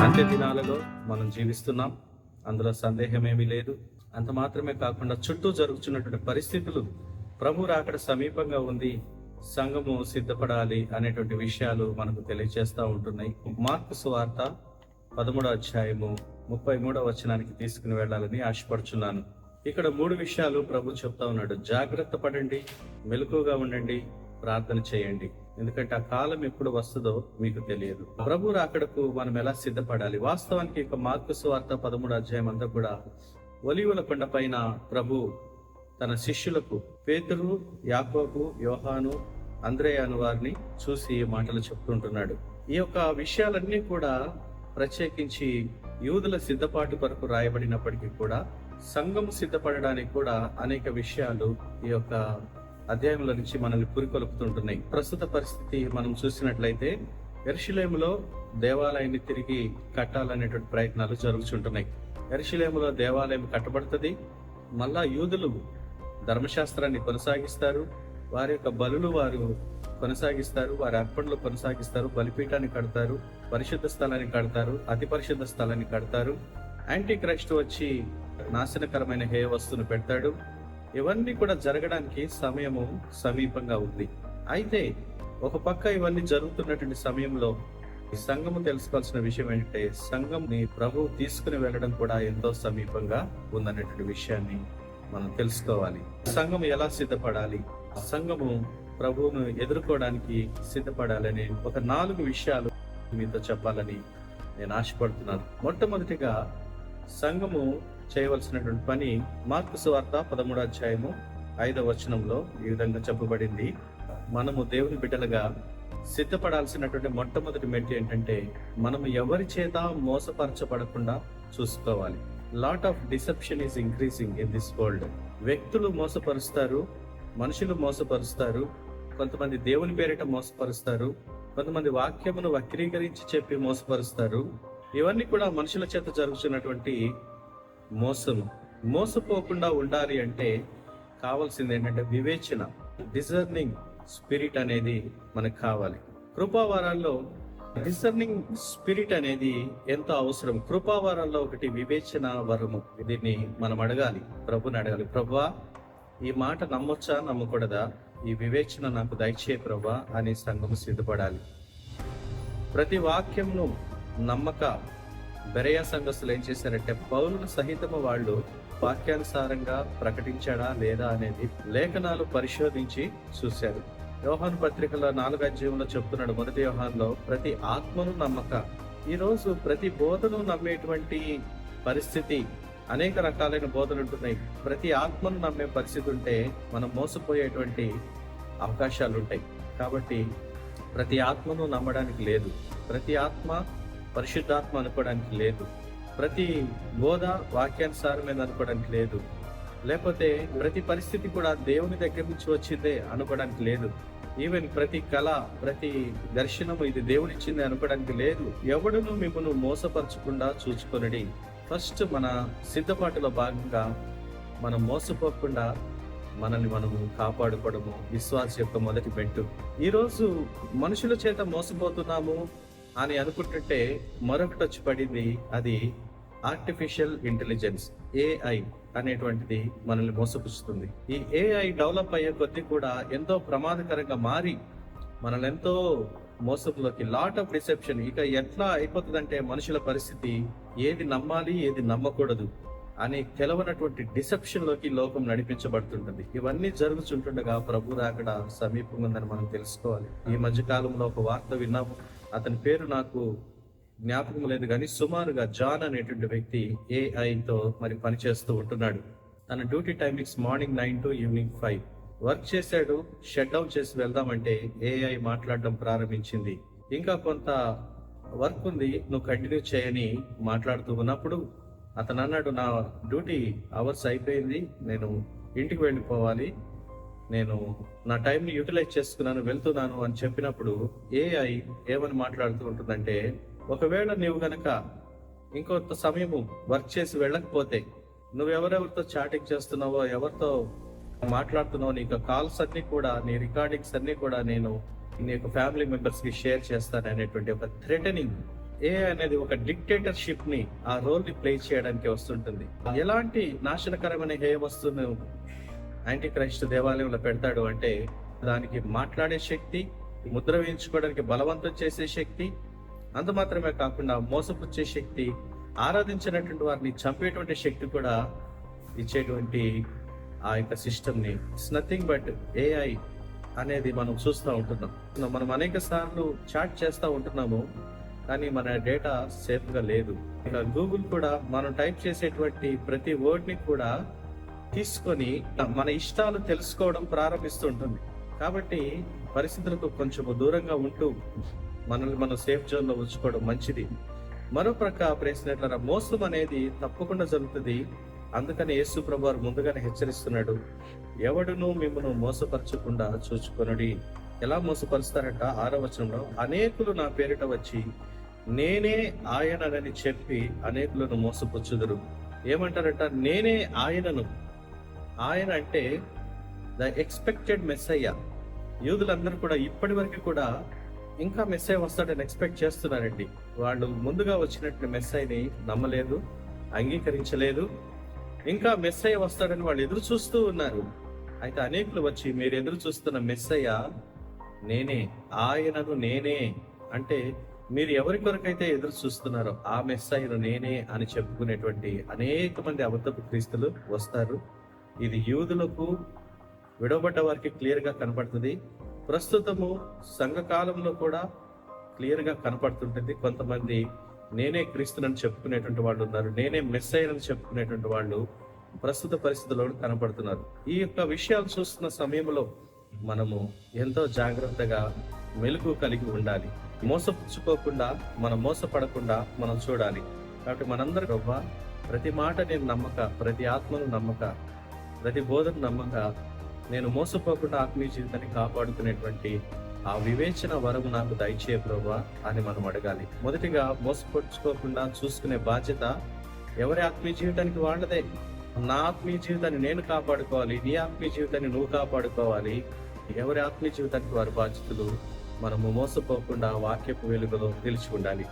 అంత్య దినాలలో మనం జీవిస్తున్నాం. అందులో సందేహం ఏమీ లేదు. అంత మాత్రమే కాకుండా చుట్టూ జరుగుతున్నటువంటి పరిస్థితులు ప్రభు రాకడ సమీపంగా ఉంది. సంఘము సిద్ధపడాలి అనేటువంటి విషయాలు మనకు తెలియజేస్తూ ఉంటున్నాయి. మార్కు సువార్త పదమూడో అధ్యాయము ముప్పై మూడో వచనానికి తీసుకుని వెళ్ళాలని ఆశపడుచున్నాను. ఇక్కడ మూడు విషయాలు ప్రభు చెప్తా ఉన్నాడు. జాగ్రత్త పడండి మెలకుగా ఉండండి ప్రార్థన చేయండి. ఎందుకంటే ఆ కాలం ఎప్పుడు వస్తుందో మీకు తెలియదు. ప్రభు రాకడకు మనం ఎలా సిద్ధపడాలి? వాస్తవానికి ఇక మార్కు వార్త పదమూడు అధ్యాయం అంతా కూడా ఒలివుల కొండ పైన ప్రభు తన శిష్యులకు పేతురు యాకోబు యోహాను అంద్రేయ అను వారిని చూసి మాటలు చెప్తుంటున్నాడు. ఈ యొక్క విషయాలన్నీ కూడా ప్రత్యేకించి యూదుల సిద్ధపాటు కొరకు రాయబడినప్పటికీ కూడా సంఘం సిద్ధపడడానికి కూడా అనేక విషయాలు ఈ యొక్క అధ్యాయంలో నుంచి మనల్ని పురికొల్పుతుంటున్నాయి. ప్రస్తుత పరిస్థితి మనం చూసినట్లయితే ఎరుషులేములో దేవాలయాన్ని తిరిగి కట్టాలనేటువంటి ప్రయత్నాలు జరుగుతుంటున్నాయి ఎరుషులేములో దేవాలయం కట్టబడుతుంది. మళ్ళా యూదులు ధర్మశాస్త్రాన్ని కొనసాగిస్తారు. వారి యొక్క బలులు వారు కొనసాగిస్తారు. వారి అర్పణలు కొనసాగిస్తారు. బలిపీఠాన్ని కడతారు. పరిశుద్ధ స్థలాన్ని కడతారు. అతి పరిశుద్ధ స్థలాన్ని కడతారు. యాంటీ క్రైస్ట్ వచ్చి నాశనకరమైన హే వస్తువును పెడతాడు. ఇవన్నీ కూడా జరగడానికి సమయము సమీపంగా ఉంది. అయితే ఒక పక్క ఇవన్నీ జరుగుతున్నటువంటి సమయంలో ఈ సంఘము తెలుసుకోవాల్సిన విషయం ఏంటంటే సంఘంని ప్రభు తీసుకుని వెళ్ళడం కూడా ఎంతో సమీపంగా ఉందనేటువంటి విషయాన్ని మనం తెలుసుకోవాలి. సంఘం ఎలా సిద్ధపడాలి? సంఘము ప్రభువును ఎదుర్కోవడానికి సిద్ధపడాలని ఒక నాలుగు విషయాలు మీతో చెప్పాలని నేను ఆశపడుతున్నాను. మొట్టమొదటిగా సంఘము చేయవలసినటువంటి పని మార్కు సువార్త పదమూడు అధ్యాయము ఐదవ వచనంలో ఈ విధంగా చెప్పబడింది. మనము దేవుని బిడ్డలుగా సిద్ధపడాల్సినటువంటి మొట్టమొదటి మెట్టు ఏంటంటే మనము ఎవరి చేత మోసపరచబడకుండా చూసుకోవాలి. Lot of deception is increasing in this world వ్యక్తులు మోసపరుస్తారు మనుషులు మోసపరుస్తారు కొంతమంది దేవుని పేరిట మోసపరుస్తారు కొంతమంది వాక్యమును వక్రీకరించి చెప్పి మోసపరుస్తారు. ఇవన్నీ కూడా మనుషుల చేత జరుగుతున్నటువంటి మోసం మోసపోకుండా ఉండాలి అంటే కావాల్సింది ఏంటంటే వివేచన డిజర్నింగ్ స్పిరిట్ అనేది మనకు కావాలి. కృపావారాల్లో డిసర్నింగ్ స్పిరిట్ అనేది ఎంతో అవసరం. కృపావారంలో ఒకటి వివేచన వరము. దీన్ని మనం అడగాలి. ప్రభుని అడగాలి. ప్రభా ఈ మాట నమ్మొచ్చా? నమ్మకూడదా? ఈ వివేచన నాకు దయచే ప్రభా అని సంఘము సిద్ధపడాలి. ప్రతి వాక్యంను నమ్మక బెరయ సంఘస్థులు ఏం చేశారంటే పౌరుల సహితము వాళ్ళు వాక్యానుసారంగా ప్రకటించాడా లేదా అనేది లేఖనాలు పరిశోధించి చూశారు. యోహాన్ పత్రికలో నాలుగు అధ్యాయంలో చెప్తున్నాడు మొదటి వ్యవహారంలో ప్రతి ఆత్మను నమ్మక. ఈరోజు ప్రతి బోధను నమ్మేటువంటి పరిస్థితి అనేక రకాలైన బోధలు ఉంటున్నాయి. ప్రతి ఆత్మను నమ్మే పరిస్థితి ఉంటే మనం మోసపోయేటువంటి అవకాశాలు ఉంటాయి. కాబట్టి ప్రతి ఆత్మను నమ్మడానికి లేదు. ప్రతి ఆత్మ పరిశుద్ధాత్మ అనుకోవడానికి లేదు. ప్రతి బోధ వాక్యానుసారమైన అనుకోవడానికి లేదు. లేకపోతే ప్రతి పరిస్థితి కూడా దేవుని దగ్గర నుంచి వచ్చిందే అనుకోవడానికి లేదు. ఈవెన్ ప్రతి కళ ప్రతి దర్శనము ఇది దేవుడిచ్చింది అనుకోవడానికి లేదు. ఎవడును మిమ్మల్ని మోసపరచకుండా చూసుకొనడి ఫస్ట్ మన సిద్ధపాటులో భాగంగా మనం మోసపోకుండా మనల్ని మనము కాపాడుకోవడము విశ్వాస యొక్క మొదటి మెట్టు ఈరోజు మనుషుల చేత మోసపోతున్నాము అని అనుకుంటుంటే మరొకటి వచ్చి పడింది. అది ఆర్టిఫిషియల్ ఇంటెలిజెన్స్ ఏఐ అనేటువంటిది మనల్ని మోసపుచ్చుతుంది. ఈ ఏఐ డెవలప్ అయ్యే కొద్దీ కూడా ఎంతో ప్రమాదకరంగా మారి మనల్ని ఎంతో మోసపులోకి లాట్ ఆఫ్ డిసెప్షన్ ఇక ఎట్లా అయిపోతుందంటే మనుషుల పరిస్థితి ఏది నమ్మాలి ఏది నమ్మకూడదు అని తెలవనటువంటి డిసెప్షన్లోకి లోకం నడిపించబడుతుంటుంది. ఇవన్నీ జరుగుతుంటుండగా ప్రభు రాకడ సమీపంగా ఉందని మనం తెలుసుకోవాలి. ఈ మధ్య కాలంలో ఒక వార్త విన్నాము. అతని పేరు నాకు జ్ఞాపకం లేదు కానీ సుమారుగా జాన్ అనేటువంటి వ్యక్తి ఏఐతో మరి పనిచేస్తూ ఉంటున్నాడు. తన duty timings morning nine to evening five. Work చేశాడు షట్ డౌన్ చేసి వెళ్దామంటే ఏఐ మాట్లాడడం ప్రారంభించింది. ఇంకా కొంత వర్క్ ఉంది నువ్వు కంటిన్యూ చేయని మాట్లాడుతూ ఉన్నప్పుడు అతను అన్నాడు నా డ్యూటీ అవర్స్ అయిపోయింది నేను ఇంటికి వెళ్ళిపోవాలి నేను నా టైంని యూటిలైజ్ చేసుకున్నాను వెళ్తున్నాను అని చెప్పినప్పుడు ఏఐ ఏమని మాట్లాడుతూ ఉంటుందంటే ఒకవేళ నీవు గనక ఇంకొంత సమయము వర్క్ చేసి వెళ్ళకపోతే నువ్వు ఎవరెవరితో చాటింగ్ చేస్తున్నావో ఎవరితో మాట్లాడుతున్నావు నీకు కాల్స్ అన్ని కూడా నీ రికార్డింగ్స్ అన్ని కూడా నేను నీ యొక్క ఫ్యామిలీ మెంబర్స్కి షేర్ చేస్తాను అనేటువంటి ఒక థ్రెటనింగ్. ఏ అనేది ఒక డిక్టేటర్షిప్ని ఆ రోల్ని ప్లే చేయడానికి వస్తుంటుంది. ఎలాంటి నాశనకరమైన హే వస్తువును యాంటీ క్రైస్ట్ దేవాలయంలో పెడతాడు అంటే దానికి మాట్లాడే శక్తి ముద్ర వేయించుకోవడానికి బలవంతం చేసే శక్తి అంత మాత్రమే కాకుండా మోసపుచ్చే శక్తి ఆరాధించినటువంటి వారిని చంపేటువంటి శక్తి కూడా ఇచ్చేటువంటి ఆ యొక్క సిస్టమ్ని. ఇట్స్ నథింగ్ బట్ ఏఐ అనేది మనం చూస్తూ ఉంటున్నాం. మనం అనేక సార్లు చాట్ చేస్తూ ఉంటున్నాము కానీ మన డేటా సేఫ్గా లేదు. ఇక గూగుల్ కూడా మనం టైప్ చేసేటువంటి ప్రతి వర్డ్ని కూడా తీసుకొని మన ఇష్టాలు తెలుసుకోవడం ప్రారంభిస్తుంటుంది. కాబట్టి పరిస్థితులకు కొంచెం దూరంగా ఉంటూ మనల్ని మనం సేఫ్ జోన్లో ఉంచుకోవడం మంచిది. మరో ప్రక్క ప్రేసినట్ల మోసం అనేది తప్పకుండా జరుగుతుంది. అందుకని యేసు ప్రభువారు ముందుగానే హెచ్చరిస్తున్నాడు. ఎవడును మిమ్మల్ని మోసపరచకుండా చూచుకొనుడి. ఎలా మోసపరుస్తారంట? ఆరో వచనంలో అనేకులు నా పేరిట వచ్చి నేనే ఆయననని చెప్పి అనేకులను మోసపుచ్చుదురు. ఏమంటారట? నేనే ఆయనను ఆయన అంటే ద ఎక్స్పెక్టెడ్ మెస్సయ్య యూదులందరూ కూడా ఇప్పటి వరకు కూడా ఇంకా మెస్సయ్య వస్తాడని ఎక్స్పెక్ట్ చేస్తున్నారండి. వాళ్ళు ముందుగా వచ్చినట్టు మెస్సయ్యని నమ్మలేదు అంగీకరించలేదు. ఇంకా మెస్సయ్య వస్తాడని వాళ్ళు ఎదురు చూస్తూ ఉన్నారు. అయితే అనేకులు వచ్చి మీరు ఎదురు చూస్తున్న మెస్సయ్య నేనే ఆయనను నేనే. అంటే మీరు ఎవరి కొరకైతే ఎదురు చూస్తున్నారో ఆ మెస్సయ్యను నేనే అని చెప్పుకునేటువంటి అనేక మంది అబద్ధపు క్రీస్తులు వస్తారు. ఇది యూదులకు విడవబడ్డ వారికి క్లియర్గా కనపడుతుంది. ప్రస్తుతము సంఘకాలంలో కూడా క్లియర్గా కనపడుతుంటుంది. కొంతమంది నేనే క్రీస్తునని చెప్పుకునేటువంటి వాళ్ళు ఉన్నారు. నేనే మెస్సయ్యనని చెప్పుకునేటువంటి వాళ్ళు ప్రస్తుత పరిస్థితుల్లో కనపడుతున్నారు. ఈ యొక్క విషయాలు చూస్తున్న సమయంలో మనము ఎంతో జాగ్రత్తగా మెలకు కలిగి ఉండాలి. మోసపుచ్చుకోకుండా మనం మోసపడకుండా మనం చూడాలి. కాబట్టి మనందరూ ప్రతి మాట నేను నమ్మక ప్రతి ఆత్మను నమ్మక ప్రతి బోధన నమ్మక నేను మోసపోకుండా ఆత్మీయ జీవితాన్ని కాపాడుకునేటువంటి ఆ వివేచన వరం నాకు దయచే ప్రభా అని మనం అడగాలి. మొదటిగా మోసపరుచుకోకుండా చూసుకునే బాధ్యత ఎవరి ఆత్మీయ జీవితానికి వాళ్ళదే. నా ఆత్మీయ జీవితాన్ని నేను కాపాడుకోవాలి నీ ఆత్మీయ జీవితాన్ని నువ్వు కాపాడుకోవాలి. ఎవరి ఆత్మీయ జీవితానికి వారి బాధ్యతలు మనము మోసపోకుండా వాక్యపు వెలుగులో నిలిచి ఉండాలి.